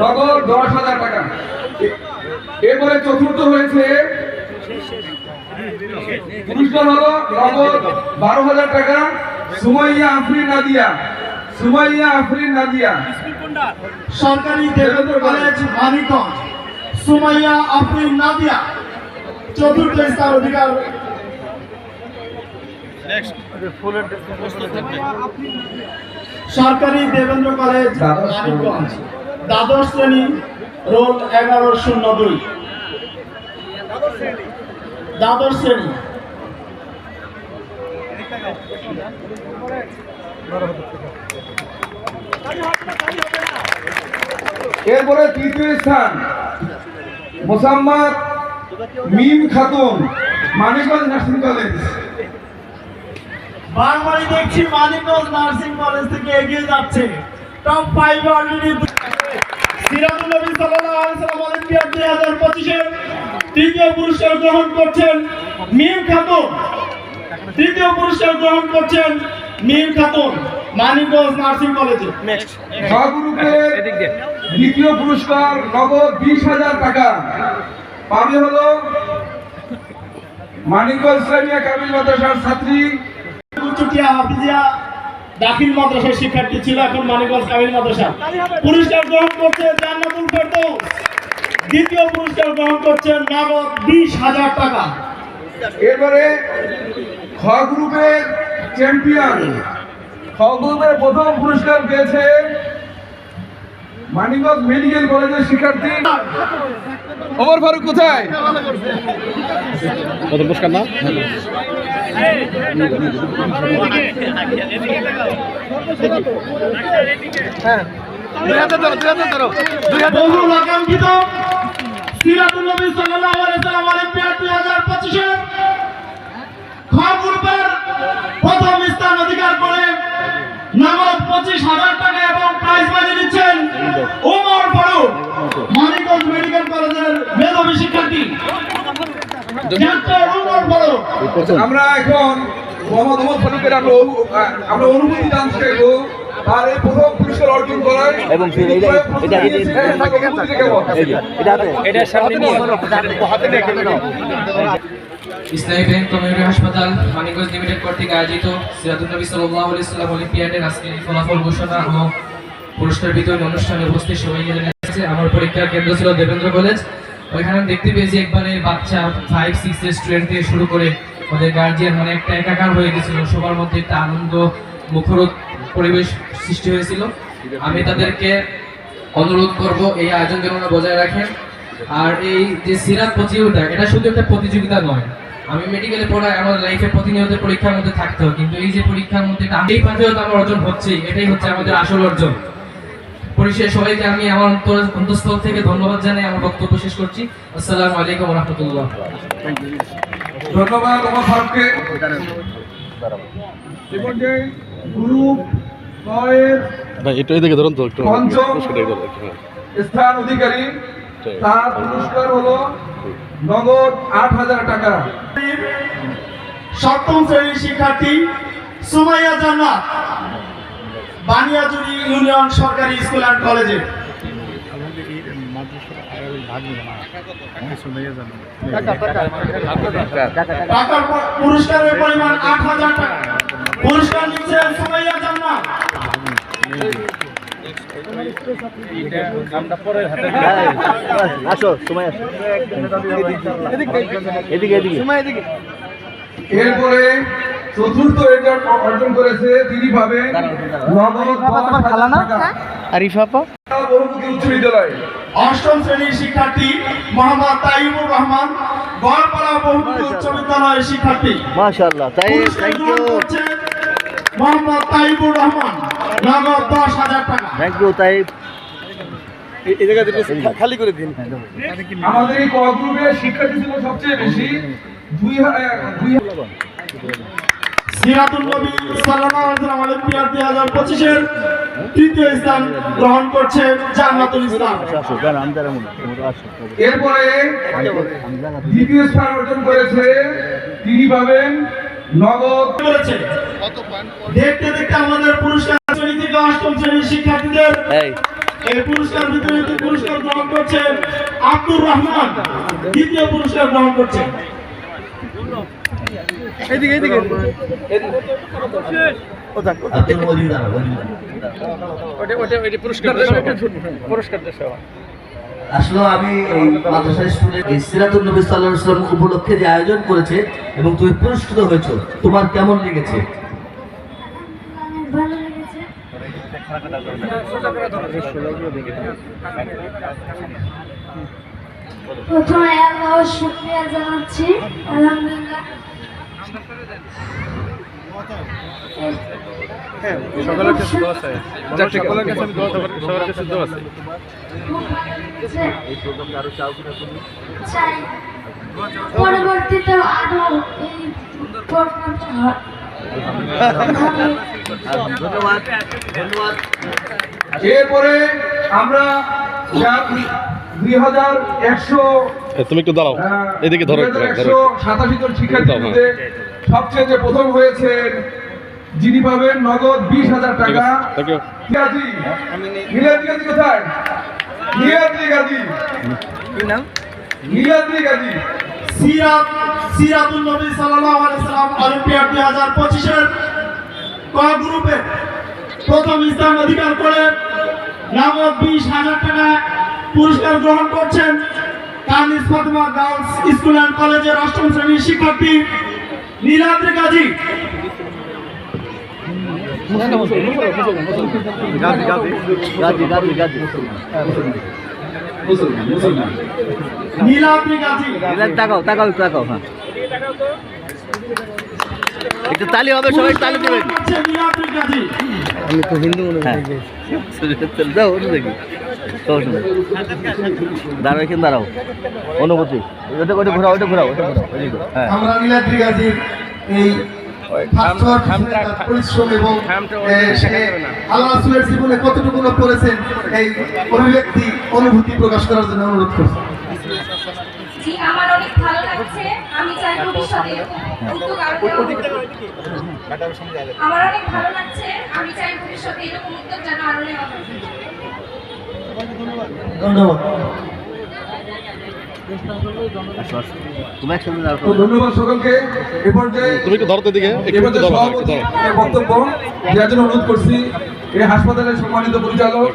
নগদ দশ হাজার টাকা। এরপরে চতুর্থ হয়েছে পুরস্কার হলো নগদ বারো হাজার টাকা। সুমাইয়া আফরিন নাদিয়া সুমাইয়া আফরিন নাদিয়া। সরকারি দেবেন্দ্র কলেজ। মানিকগঞ্জ। সুমাইয়া আফরিন নাদিয়া চতুর্থ স্থান অধিকার। সরকারি দেবেন্দ্র কলেজ মানিকগঞ্জ। দ্বাদশ শ্রেণি রোল এগারো শূন্য দুই। দ্বাদশ শ্রেণি। এরপরে তৃতীয় স্থান মোসাম্মদ মিম খাতুন মানিকগঞ্জ নার্সিং কলেজ। বারবারই দেখছি মানিকগঞ্জ নার্সিং কলেজ থেকে এগিয়ে যাচ্ছে। টপ ফাইভ অলরেডি সিরাজুল নবী সাল্লাল্লাহু আলাইহি সাল্লাম অলিম্পিয়াড 2025 এর তৃতীয় পুরস্কার গ্রহণ করছেন মিম খাতুন। তৃতীয় পুরস্কার গ্রহণ করছেন মিম খাতুন মানিকগঞ্জ নার্সিং কলেজে। দ্বিতীয় পুরস্কার নগদ বিশ হাজার টাকা। পাবে হলো মানিকগঞ্জ ইসলামিয়া কামিল মাদ্রাসার ছাত্রী। চুটিয়া হাফিজিয়া দাখিল মাদ্রাসার শিক্ষার্থী ছিল এখন মানিকগঞ্জ কামিল মাদ্রাসা। পুরস্কার গ্রহণ করছে জান্নাতুল ফেরদৌস। দ্বিতীয় পুরস্কার গ্রহণ করছেন নগদ বিশ হাজার টাকা। এবারে খ গ্রুপের চ্যাম্পিয়ন খ গ্রুপের প্রথম পুরস্কার পেয়েছে মানিকগঞ্জ মেডিকেল কলেজের শিক্ষার্থী। ওমর ফারুক কোথায়? কত পুরস্কার না? বহু আকাঙ্ক্ষিত সিরাতুল নবী সাল্লাল্লাহু আলাইহি সাল্লাম অলিম্পিয়াড 2025 এর খ গ্রুপের প্রথম স্থান অধিকার করে নগদ পঁচিশ হাজার টাকা এবং প্রাইজ মানি দিচ্ছেন ওমর ফারুক মানিকগঞ্জ মেডিকেল কলেজের মেধাবী শিক্ষার্থী আমরা এখন মোহাম্মদ ওমর ফারুকের আমরা আমরা অনুভূতি জানতে চাইব। এই প্রথম পুরস্কার অর্জন এবং ইসলামী ব্যাংক কমিউনিটি হাসপাতাল মানিকগঞ্জ লিমিটেড কর্তৃক আয়োজিত সিরাজুল নবী সাল্লাল্লাহু আলাইহি সাল্লাম অলিম্পিয়াডের আজকের এই ফলাফল ঘোষণা ও পুরস্কার বিতরণ অনুষ্ঠানে উপস্থিত সবাই গেছে আমার পরীক্ষার কেন্দ্র ছিল দেবেন্দ্র কলেজ। ওইখানে দেখতে পেয়েছি একবারে বাচ্চা ফাইভ সিক্স এর স্টুডেন্ট থেকে শুরু করে ওদের গার্জিয়ান মানে একটা একাকার হয়ে গেছিল। সবার মধ্যে একটা আনন্দ মুখর পরিবেশ সৃষ্টি হয়েছিল। আমি তাদেরকে অনুরোধ করব এই আয়োজন যেন বজায় রাখেন আর এই যে সিরাত প্রতিযোগিতা, এটা শুধু একটা প্রতিযোগিতা নয়। আমি মেডিকেলে পড়াই আমার লাইফে প্রতিনিয়ত পরীক্ষার মধ্যে থাকতে হয়। কিন্তু এই যে পরীক্ষার মধ্যে আমার অর্জন হচ্ছেই। এটাই হচ্ছে আমাদের আসল অর্জন। পরিশেষে সবাইকে আমি আমার অন্তর অন্তঃস্থল থেকে ধন্যবাদ জানাই আমার বক্তব্য শেষ করছি। আসসালামু আলাইকুম রহমতুল্লাহ। ধন্যবাদ ফারুককে গ্রুপ এদিকে ধরুন তো একটু, হ্যাঁ। স্থান অধিকারী তার পুরস্কার হলো নগদ আট হাজার টাকা। সপ্তম শ্রেণির শিক্ষার্থী সুমাইয়া জান্নাত। বানিয়াজুরি ইউনিয়ন সরকারি স্কুল অ্যান্ড কলেজে। টাকার পুরস্কারের পরিমাণ আট হাজার টাকা। পুরস্কার নিচ্ছে সুমাইয়া জান্নাত। এরপরে চতুর্থ রেজাল্ট অর্জন করেছে তিনি বহুমুখী উচ্চ বিদ্যালয়। অষ্টম শ্রেণির শিক্ষার্থী মোহাম্মদ তাইবুর রহমান। গড়পাড়া বহুমুখী উচ্চ বিদ্যালয়ের শিক্ষার্থী। মাশাআল্লাহ তাই থ্যাংক ইউ করছে মোহাম্মদ তাইবুর রহমান। নগদ দশ হাজার টাকা। থ্যাংক ইউ তাই এই জায়গা খালি করে দিন। আমাদের এই ক গ্রুপের শিক্ষার্থী ছিল সবচেয়ে বেশি। দুই দুই হা- নবী ওয়াসাল্লাম অলিম্পিয়াড 2025 এর তৃতীয় স্থান গ্রহণ করছে জান্নাতুল ইসলাম। এরপরে দ্বিতীয় স্থান অর্জন করেছে তিনি পাবেন নগদ করেছে দেখতে দেখতে আমাদের পুরস্কার শ্রেণি থেকে অষ্টম শ্রেণির শিক্ষার্থীদের এই। পুরস্কার পুরস্কার গ্রহণ করছেন আব্দুর রহমান দ্বিতীয় পুরস্কার গ্রহণ করছেন এইদিকে এইদিকে ও থাক ও থাক। ওটা ওটা ওইটা পুরস্কার পুরস্কার দেশ আসলে আমি এই মাদ্রাসা স্কুলে এই সিরাতুল নবী সাল্লাল্লাহু উপলক্ষে যে আয়োজন করেছে এবং তুমি পুরস্কৃত হয়েছো তোমার কেমন লেগেছে? অনেক ভালো লেগেছে। প্রথমে আল্লাহর শুক্রিয়া জানাচ্ছি। আলহামদুলিল্লাহ। হ্যাঁ সকলের কাছে দোয়া আছে। যাক কাছে আমি দোয়া সবার সবার কাছে দোয়া আছে খুব ভালো লেগেছে। চাই। পরবর্তীতে আরও এই প্রোগ্রামটা হয়। ধন্যবাদ। ধন্যবাদ। এরপরে আমরা দুই হাজার একশো তুমি একটু দাঁড়াও। এদিকে ধরো একশো সাতাশি জন শিক্ষার্থীর মধ্যে সবচেয়ে যে প্রথম হয়েছেন যিনি পাবেন নগদ বিশ হাজার টাকা। আছে থ্যাংক ইউ গাজী নীলাদ্রি গাজী কোথায়? নীলাদ্রি গাজী। কি নাম? নীলাদ্রি গাজী। সিরাত সিরাতুল নবী সাল্লাল্লাহু আলাইহি সাল্লাম অলিম্পিয়াড 2025 এর ক গ্রুপে প্রথম স্থান অধিকার করে নগদ বিশ হাজার টাকা পুরস্কার গ্রহণ করছেন Kamiz Fatema girls school and কলেজের অষ্টম শ্রেণির শিক্ষার্থী নীলাদ্রি তাকাও তাকাও তাকাও হ্যাঁ। একটু তালি হবে সবাই তালি দেবেন। করছে নীলাদ্রি গাজী। আমি তো হিন্দু মনে হ্যাঁ দেখি। চলো শুনো। দাঁড়াও এখানে দাঁড়াও। অনুভূতি। ওটা ওটা ঘোরাও ওটা ঘোরাও ওটা ঘোরাও হ্যাঁ। আমরা নীলাদ্রি গাজীর এই পাঁচশোর পিছনে তার পরিশ্রম এবং এ, সে আল্লাহ রাসূলের জীবনে কতটুকু করেছেন এই অভিব্যক্তি অনুভূতি প্রকাশ করার জন্য অনুরোধ করছি। জি আমার অনেক ভালো লাগছে। আমি চাই ভবিষ্যতে এরকম উদ্যোগ আরও আমার অনেক ভালো লাগছে। আমি চাই ভবিষ্যতে এরকম উদ্যোগ যেন আরও নেওয়া হয় ধন্যবাদ। ধন্যবাদ। সকলকে। এ পর্যায়ে বক্তব্য দেওয়ার জন্য অনুরোধ করছি। এই হাসপাতালের সম্মানিত পরিচালক